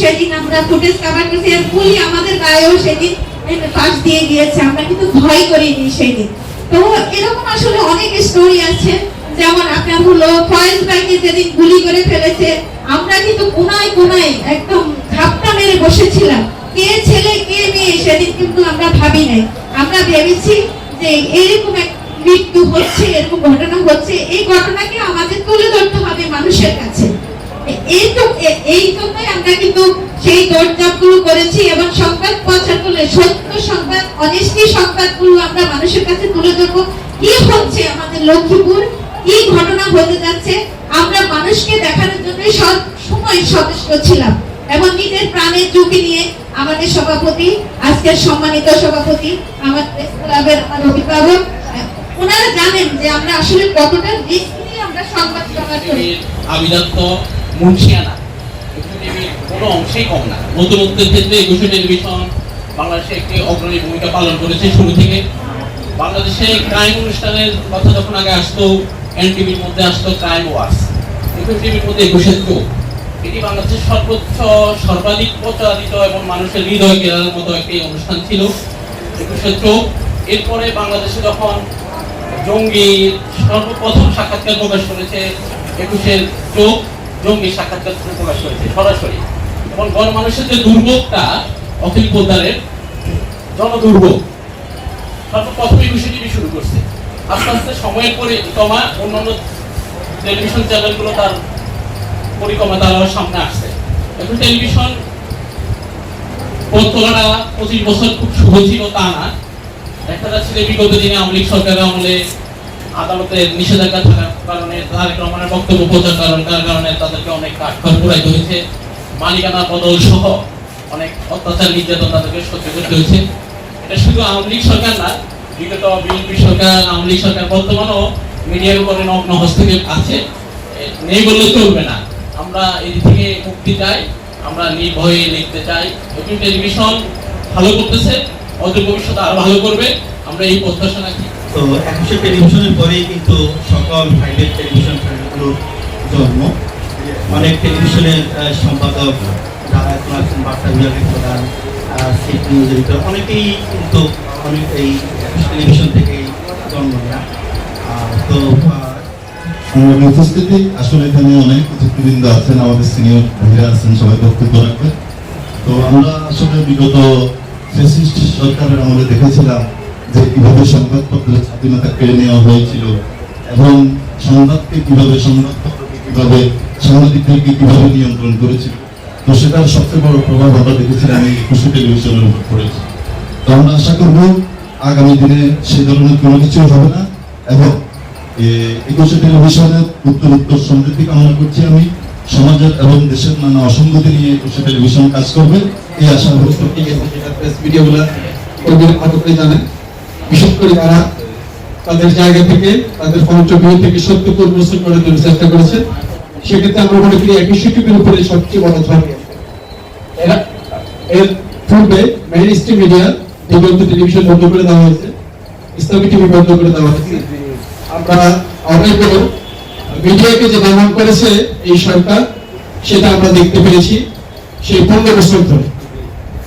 সেদিন আমরা footage cover করেছি আর আমাদের গায়েও সেদিন পাশ দিয়ে গিয়েছে। আমরা কিন্তু ভয় করিনি সেদিন। তো এরকম আসলে অনেক স্টোরি আছে যেমন আপনার হলো ফয়েজ ভাইকে যেদিন গুলি করে ফেলেছে, আমরা কিন্তু কোনায় কোনায় একদম ধাপ্পা মেরে বসেছিলাম। কে ছেলে, কে মেয়ে সেদিন কিন্তু আমরা ভাবি নাই। আমরা ভেবেছি যে এরকম এক মৃত্যু হচ্ছে, এরকম ঘটনা হচ্ছে, এই ঘটনাকে আমাদের তুলে ধরতে হবে মানুষের কাছে। এই জন্যই আমরা কিন্তু সেই দরজাগুলো করেছি এবং সংবাদ প্রচার করলে সত্য সংবাদ অনেস্টি সংবাদগুলো আমরা মানুষের কাছে তুলে ধরবো। কি হচ্ছে আমাদের লক্ষ্মীপুর? কি ঘটনা হতে যাচ্ছে? আমরা মানুষকে দেখানোর জন্য সব সময় সচেষ্ট ছিলাম এবং নিজের প্রাণের ঝুঁকি নিয়ে আমাদের সভাপতি, আজকের সম্মানিত সভাপতি আমাদের ক্লাবের অভিভাবক, ওনারা জানেন যে আমরা আসলে কতটা রিস্ক নিয়ে আমরা সংবাদ প্রচার করি। মুন্সিয়ানা কোনো অংশেই কম না। নতুনত্বের ক্ষেত্রে একুশে টেলিভিশন বাংলাদেশে একটি অগ্রণী ভূমিকা পালন করেছে শুরু থেকে। বাংলাদেশে ক্রাইম অনুষ্ঠানের কথা যখন আগে আসতো এন টিভির মধ্যে আসতো ক্রাইম ওয়ার্স একুশে টিভির মধ্যে একুশে চোখ এটি বাংলাদেশের সর্বোচ্চ, সর্বাধিক প্রচারিত এবং মানুষের হৃদয় কেনার মতো একটি অনুষ্ঠান ছিল একুশে চোখ এরপরে বাংলাদেশে যখন জঙ্গি সর্বপ্রথম সাক্ষাৎকার প্রকাশ করেছে একুশের চোখ জঙ্গি সাক্ষাৎকার প্রকাশ করেছে, সরাসরি। এবং গণমানুষের যে দুর্ভোগটা, অখিল পোদ্দারের জনদুর্ভোগ, সর্বপ্রথম একুশে টিভি শুরু করছে। আস্তে আস্তে সময়ের পরে কমা অন্যান্য টেলিভিশন চ্যানেলগুলো তার পরিক্রমা তার সামনে আসছে। এখন টেলিভিশন তোলাটা পঁচিশ বছর খুব শুভ ছিল তা না। দেখা যাচ্ছে যে বিগত দিনে আওয়ামী লীগ সরকারের আমলে আদালতের নিষেধাজ্ঞা থাকার কারণে, তারেক রহমানের বক্তব্য প্রচার করার কারণে তাদেরকে অনেক কাঠখড় পুরাইতে হয়েছে মালিকানা বদল সহ অনেক অত্যাচার, নির্যাতন তাদেরকে সহ্য করতে হয়েছে। এটা শুধু আওয়ামী লীগ সরকার না, বিগত বিএনপি সরকার, আওয়ামী লীগ সরকার বর্তমানেও মিডিয়ার উপরে নগ্ন হস্তক্ষেপ আছে। নেই বললে চলবে না। আমরা এই থেকে মুক্তি চাই, আমরা নির্ভয়ে লিখতে চাই। নতুন টেলিভিশন ভালো করতেছে, অদূর ভবিষ্যতে আরও ভালো করবে। আমরা এই প্রত্যাশা রাখি। তো একুশে টেলিভিশনের পরেই কিন্তু সকল প্রাইভেট টেলিভিশন জন্ম। অনেক টেলিভিশনের সম্পাদক যারা এখন আছেন, বার্তা বিভাগের প্রধান সিট নিউজ এডিটর অনেকেই কিন্তু অনেক এই টেলিভিশন থেকেই জন্ম নেয়া তো উপস্থিতি, আসলে এখানে অনেক অতিথিবৃন্দ আছেন, আমাদের সিনিয়র ভাইরা আছেন, সবাই বক্তব্য রাখবেন। তো আমরা আসলে বিগত সরকারের আমলে দেখেছিলাম যে কীভাবে সংবাদপত্রের স্বাধীনতা কেড়ে নেওয়া হয়েছিল এবং সংবাদকে কীভাবে সংবাদপত্রকে কীভাবে সাংবাদিকদেরকে কীভাবে নিয়ন্ত্রণ করেছিল, তো সেটার সবচেয়ে বড় প্রভাব আমরা দেখেছিলাম এই একুশে টেলিভিশনের উপর পড়েছে তো আমরা আশা করব আগামী দিনে সেই ধরনের কোনো কিছু হবে না এবং একুশে টেলিভিশনের উত্তর উত্তর সমৃদ্ধি কামনা করছি আমি। সমাজের এবং দেশের নানা অসঙ্গতি নিয়ে একুশে টেলিভিশন কাজ করবে, এই আশা ব্যক্ত মিডিয়াগুলো কর্মীর জানেন। বিশেষ করে যারা তাদের জায়গা থেকে, তাদের পঞ্চগৃহ থেকে সত্য পরিবেশন করার জন্য চেষ্টা করেছেন সেক্ষেত্রে আমরা মনে করি একই শিক্ষকের উপরে সবচেয়ে বড় ধর্ম। এরা, এর পূর্বে mainstream media Diganta television বন্ধ করে দেওয়া হয়েছে, ইসলামী টিভি বন্ধ করে দেওয়া হয়েছে। আমরা অনেকগুলো মিডিয়াকে যে দমন করেছে এই সরকার, সেটা আমরা দেখতে পেরেছি সেই পনেরো বছর ধরে।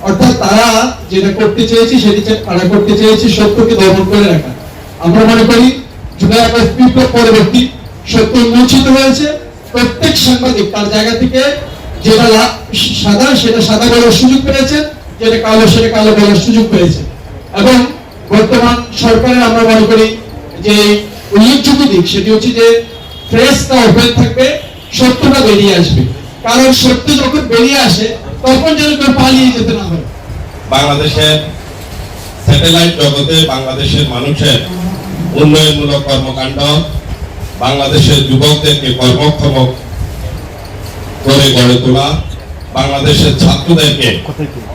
অর্থাৎ তারা যেটা করতে চেয়েছে সেটি তারা করতে চেয়েছে সত্যকে দমন করে রাখা। আমরা মনে করি, জুলাই পরবর্তী সত্য উন্মোচিত হয়েছে। প্রত্যেক সাংবাদিক তার জায়গা থেকে যেটা সাদা, সেটা সাদা বলার সুযোগ পেয়েছে, যেটা কালো, সেটা কালো বলার সুযোগ পেয়েছে। এবং বর্তমান সরকারের আমরা মনে করি যে উল্লেখযোগ্য দিক সেটি হচ্ছে যে প্রেসটা ওপেন থাকবে, সত্যটা বেরিয়ে আসবে। কারণ সত্য যখন বেরিয়ে আসে তখন যেন কেউ পালিয়ে যেতে না হয় বাংলাদেশের স্যাটেলাইট জগতে বাংলাদেশের মানুষের উন্নয়নমূলক কর্মকাণ্ড, বাংলাদেশের যুবকদেরকে কর্মক্ষম করে গড়ে তোলা, বাংলাদেশের ছাত্রদেরকে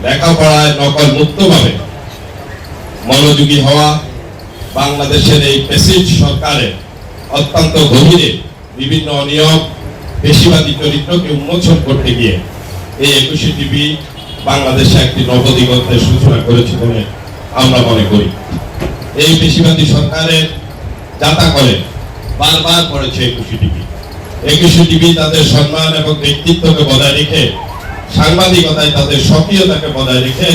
লেখাপড়ায় নকল মুক্তভাবে মনোযোগী হওয়া, বাংলাদেশের এই পেসিড সরকারের অত্যন্ত গভীরে বিভিন্ন অনিয়ম পেশিবাদী চরিত্রকে উন্মোচন করতে গিয়ে এই একুশে টিভি বাংলাদেশে একটি নবদিগন্তের সূচনা করেছে বলে আমরা মনে করি। এই পেশিবাদী সরকারের যাতা করে বারবার করেছে একুশে টিভি একুশে টিভি তাদের সম্মান এবং ব্যক্তিত্বকে বজায় রেখে, সাংবাদিকতায় তাদের সক্রিয়তাকে বজায় রেখে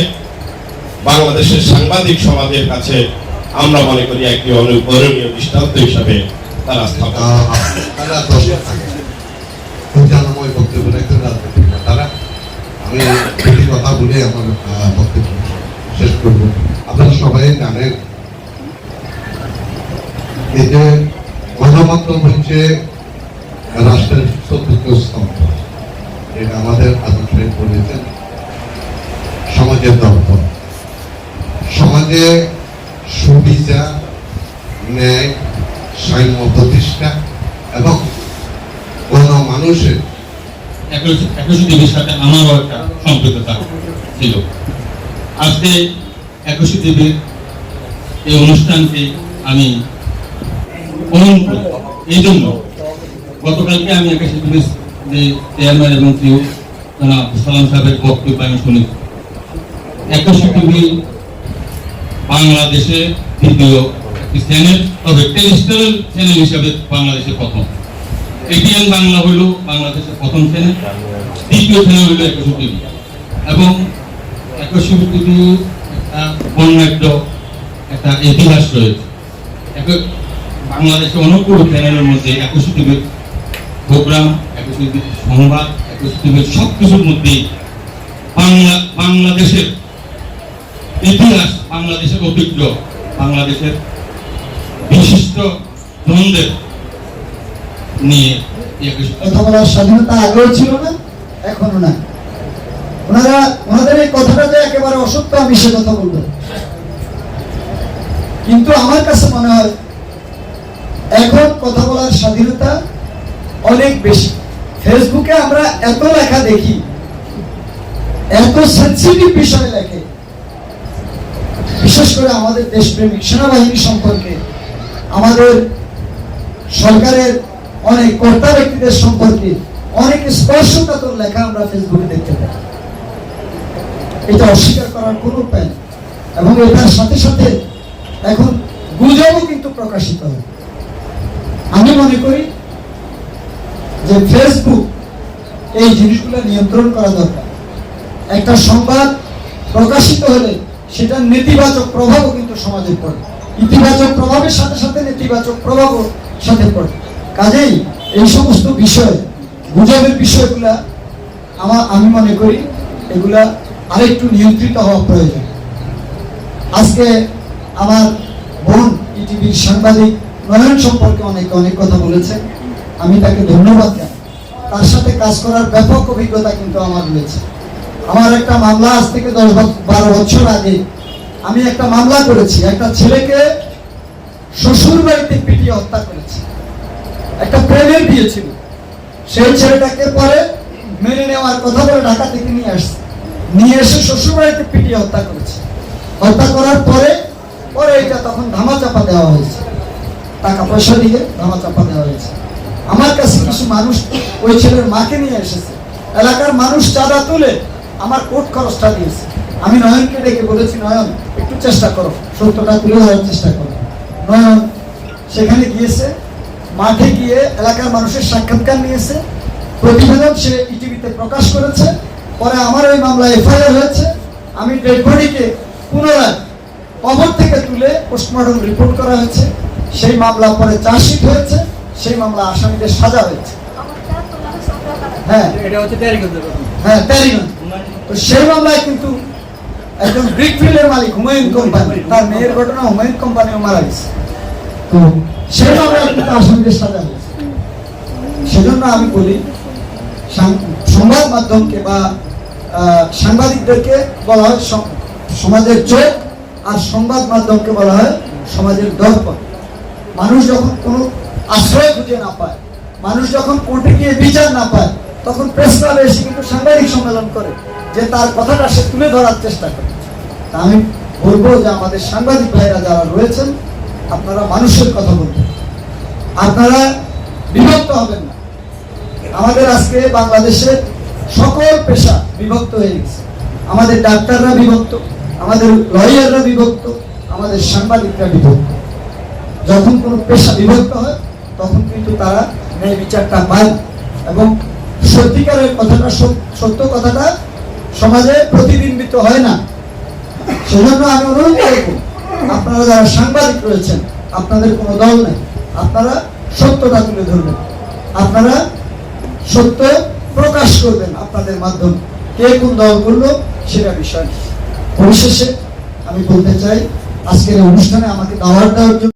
বাংলাদেশের সাংবাদিক সমাজের কাছে আমরা মনে করি একটি অনুকরণীয় দৃষ্টান্ত হিসাবে তারা স্থাপন তারা দর্শক থাকে উদ্যানময় বক্তব্য রাখতে রাজনৈতিক না। তারা আমি একটি কথা বলে আমার বক্তব্য শেষ করব। আপনারা সবাই জানেন এই যে গণমাধ্যম হচ্ছে রাষ্ট্রের চতুর্থ স্তম্ভ। এটা আমাদের সাহেব বলেছেন সমাজের দর্পণ। সমাজে সুবিচার ন্যায় সাম্য প্রতিষ্ঠা এবং কোন মানুষের আমারও একটা সম্পৃক্ততা ছিল। আজকে একশো দেবীর এই অনুষ্ঠানকে আমি অনুপ্রত এই জন্য গতকালকে আমি একাশি দেবীর যে চেয়ারম্যান এবং কেউ জনাব সালাম সাহেবের বক্তব্য আমি শুনেছি একশো দেবী বাংলাদেশে দ্বিতীয় চ্যানেল, তবে টেলিস্টার চ্যানেল হিসাবে বাংলাদেশে প্রথম। এটিএন বাংলা হইল বাংলাদেশের প্রথম চ্যানেল, দ্বিতীয় চ্যানেল হইল একশো টিভি এবং একশো টিভি একটা বর্ণাঢ্য একটা ইতিহাস রয়েছে। বাংলাদেশে অনেকগুলো চ্যানেলের মধ্যে একশো টিভির প্রোগ্রাম, একশো টিভির সংবাদ, একশো টিভির সব কিছুর মধ্যেই বাংলা বাংলাদেশের ইতিহাস, বাংলাদেশের ঐতিহ্য, বাংলাদেশের বিশিষ্ট জনদের নিয়ে স্বাধীনতা আগেও ছিল না, এখনও না ওনারা, ওনাদের এই কথাটা যে একেবারে অসত্য, আমি সে কথা বলব কিন্তু আমার কাছে মনে হয়, এখন কথা বলার স্বাধীনতা অনেক বেশি। ফেসবুকে আমরা এত লেখা দেখি, এত সেন্সিটিভ বিষয় লেখে, বিশেষ করে আমাদের দেশপ্রেমিক সেনাবাহিনী সম্পর্কে, আমাদের সরকারের অনেক কর্তা ব্যক্তিদের সম্পর্কে অনেক স্পর্শকাতর লেখা আমরা ফেসবুকে দেখতে পাই। এটা অস্বীকার করার কোনো উপায় নেই। এবং এটার সাথে সাথে এখন গুজবও কিন্তু প্রকাশিত হয় আমি মনে করি যে ফেসবুক এই জিনিসগুলো নিয়ন্ত্রণ করা দরকার। একটা সংবাদ প্রকাশিত হলে সেটা নেতিবাচক প্রভাবও কিন্তু সমাজে পড়ে। ইতিবাচক প্রভাবের সাথে সাথে নেতিবাচক প্রভাবও সাথে পড়ে। কাজেই এই সমস্ত বিষয়, গুজবের বিষয়গুলা আমার আমি মনে করি এগুলা আরেকটু নিয়ন্ত্রিত হওয়া প্রয়োজন। আজকে আমার বোন ইটিভির সাংবাদিক নয়ন সম্পর্কে অনেক অনেক কথা বলেছে। আমি তাকে ধন্যবাদ জানাই। তার সাথে কাজ করার ব্যাপক অভিজ্ঞতা কিন্তু আমার রয়েছে। আমার একটা মামলা আজ থেকে দশ বারো বছর আগে আমি একটা মামলা করেছি। একটা ছেলেকে শ্বশুর বাড়িতে পিটিয়ে হত্যা করেছি। একটা প্রেমের বিয়ে ছিল। সেই ছেলেটাকে পরে মেনে নেওয়ার কথা বলে ঢাকা থেকে নিয়ে আসছে। নিয়ে এসে শ্বশুর বাড়িতে পিটিয়ে হত্যা করেছে। হত্যা করার পরে পরে এটা তখন ধামাচাপা দেওয়া হয়েছে। টাকা পয়সা দিয়ে ধামাচাপা দেওয়া হয়েছে। আমার কাছে কিছু মানুষ ওই ছেলের মাকে নিয়ে এসেছে। এলাকার মানুষ চাঁদা তুলে আমার কোর্ট খরচটা দিয়েছে। আমি নয়নকে ডেকে বলেছি, নয়ন, একটু চেষ্টা করো। সত্যটা তুলে ধরার চেষ্টা করো। নয়ন সেখানে গিয়েছে, মাঠে গিয়ে এলাকার মানুষের সাক্ষাৎকার নিয়েছে। প্রতিবেদন সে ইটিভিতে প্রকাশ করেছে। পরে আমার ওই মামলায় এফআইআর হয়েছে। আমি ডেড বডিকে পুনরায় কবর থেকে তুলে পোস্টমর্টম রিপোর্ট করা হয়েছে। সেই মামলা পরে চার্জশিট হয়েছে। সেই মামলা আসামিদের সাজা হয়েছে। হ্যাঁ। হ্যাঁ তেরিগঞ্জ তো সেই মামলায় কিন্তু একজন ব্রিকফিল্ডের মালিক হুমায়ুন কোম্পানি তার মেয়ের ঘটনা হুমায়ুন কোম্পানিও মারা গেছে। তো সেই মামলায় কিন্তু আসামিদের সাজা হয়েছে। সেজন্য আমি বলি সংবাদ মাধ্যমকে বা সাংবাদিকদেরকে বলা হয় সমাজের চোখ আর সংবাদ মাধ্যমকে বলা হয় সমাজের দর্পণ। মানুষ যখন কোনো আশ্রয় খুঁজে না পায়, মানুষ যখন কোর্টে গিয়ে বিচার না পায়, তখন প্রেস ক্লাবে এসে কিন্তু সাংবাদিক সম্মেলন করে যে তার কথাটা সে তুলে ধরার চেষ্টা করে। তা আমি বলব যে আমাদের সাংবাদিক ভাইরা যারা রয়েছেন, আপনারা মানুষের কথা বলবেন। আপনারা বিভক্ত হবেন না। আমাদের আজকে বাংলাদেশের সকল পেশা বিভক্ত হয়ে গেছে। আমাদের ডাক্তাররা বিভক্ত, আমাদের লয়াররা বিভক্ত, আমাদের সাংবাদিকরা বিভক্ত। যখন কোনো পেশা বিভক্ত হয়, তখন কিন্তু তারা ন্যায় বিচারটা পায়। এবং সত্যিকারের কথাটা সত্য কথাটা সমাজে প্রতিবিম্বিত হয় না। সেজন্য আমি অনুরোধ করব, আপনারা যারা সাংবাদিক রয়েছেন, আপনাদের কোনো দল নেই, আপনারা সত্যটা তুলে ধরবেন। আপনারা সত্য প্রকাশ করবেন আপনাদের মাধ্যমে কে কোন দল করল সেটা বিষয়। পরিশেষে আমি বলতে চাই, আজকের অনুষ্ঠানে আমাকে দাওয়াত দেওয়ার জন্য